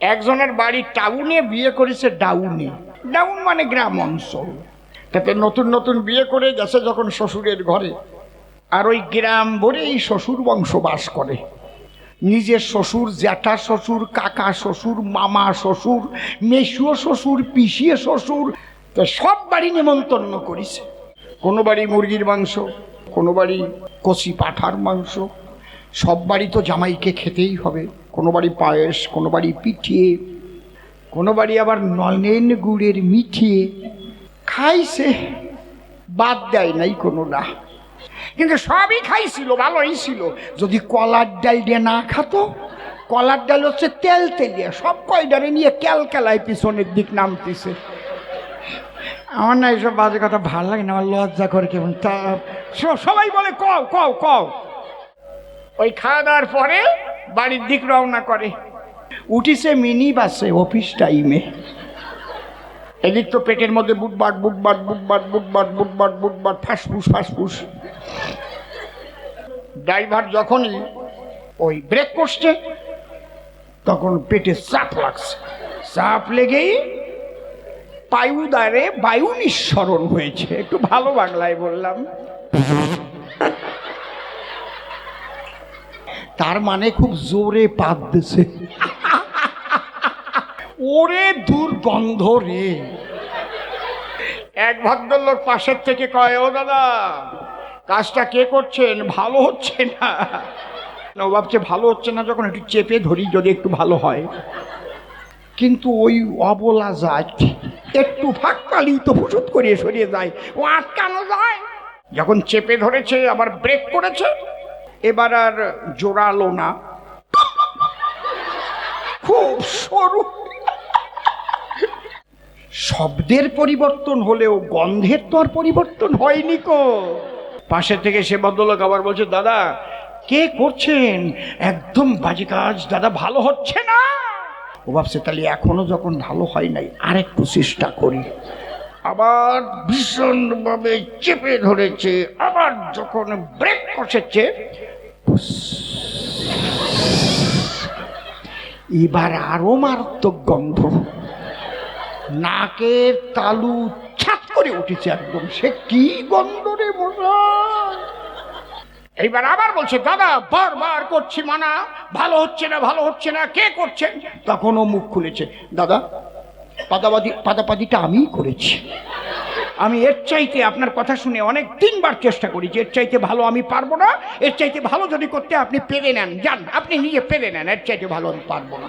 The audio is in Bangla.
একজনের বাড়ি টাউনে বিয়ে করেছে ডাউনে। ডাউন মানে গ্রাম অঞ্চল। তাতে নতুন নতুন বিয়ে করে গেছে যখন শ্বশুরের ঘরে। আর ওই গ্রাম ভরেই শ্বশুর বংশ বাস করে। নিজের শ্বশুর, জ্যাঠা শ্বশুর, কাকা শ্বশুর, মামা শ্বশুর মেসুও শ্বশুর পিসিয়ে শ্বশুর, তো সব বাড়ি নেমন্তন্ন করেছে। কোনো বাড়ি মুরগির মাংস, কোনো বাড়ি কচি পাঠার মাংস, সব বাড়ি তো জামাইকে খেতেই হবে। কোনো বাড়ি পায়েস কোনো বাড়ি পিঠিয়ে কোনো বাড়ি আবার নলেন গুড়ের মিঠিয়ে খাইছে বাদ দেয় নাই কোনো না। কিন্তু সবই খাইছিল, ভালোই ছিল। যদি কলার ডাল দিয়ে না খাতো, কলার ডাল হচ্ছে তেল তেলিয়ে, সব কয়ডারে নিয়ে ক্যালকেলায় পিছনের দিক নামতেছে। আমার না এইসব বাজে কথা ভালো লাগে না, আমার লজ্জা করে কেমন তা সবাই বলে কও কও কও। ওই খাওয়া দাওয়ার পরে বাড়ির দিক রওনা করে। উঠিছে মিনি বাসে অফিস টাইমে এদিক তো পেটের মধ্যে বুটবাট বুটবাট বুটবাট বুটবাট বুটবাট বুটবাট, ফাঁসফুস ফাঁসফুস। ড্রাইভার যখনই ওই ব্রেক করছে, তখন পেটে চাপ লাগছে। চাপ লেগেই পায়ুদারে বায়ু নিঃসরণ হয়েছে। একটু ভালো বাংলায় বললাম। তার মানে খুব জোরে পাত দিছে। ওরে দুর্গন্ধ রে। এক ভদ্রলোক পাশের থেকে কয় ও দাদা কাজটা কে করছেন? ভালো হচ্ছে না? না, ও ভাবছে ভালো হচ্ছে না যখন একটু চেপে ধরি যদি একটু ভালো হয়। কিন্তু ওই অবলা জাত একটু ফাঁক পালি তো ফুসুত করিয়ে সরিয়ে যায় ও আটকানো যায়। যখন চেপে ধরেছে আবার ব্রেক করেছে। এবার আর জোরালো না। খুব সরু। শব্দের পরিবর্তন হলেও গন্ধের তো আর পরিবর্তন হয়নি কো। পাশে থেকে সে ভদ্রলোক আবার বলছে, দাদা, কে করছেন? একদম বাজে কাজ, দাদা, ভালো হচ্ছে না? ও ভাবছে, তাহলে এখনও যখন ভালো হয় নাই আরেকটু চেষ্টা করি। আবার ভীষণভাবে চেপে ধরেছে। আবার যখন ব্রেক কষেছে এবার আরও মারাত্মক গন্ধ। নাকের তালু ছাত করে উঠেছে একদম। সে কি গন্ধ রে এইবার আবার বলছে, দাদা, বারবার করছি মানা। ভালো হচ্ছে না, ভালো হচ্ছে না, কে করছেন তখন ও মুখ খুলেছে। দাদা, পাদাবাদি, পাদাপাদিটা আমিই করেছি। আমি এর চাইতে আপনার কথা শুনে অনেক তিনবার চেষ্টা করি যে এর চাইতে ভালো আমি পারব না, এর চাইতে ভালো যদি করতে আপনি পেরে নেন, যান, আপনি নিজে পেরে নেন, এর চাইতে ভালো আমি পারব না।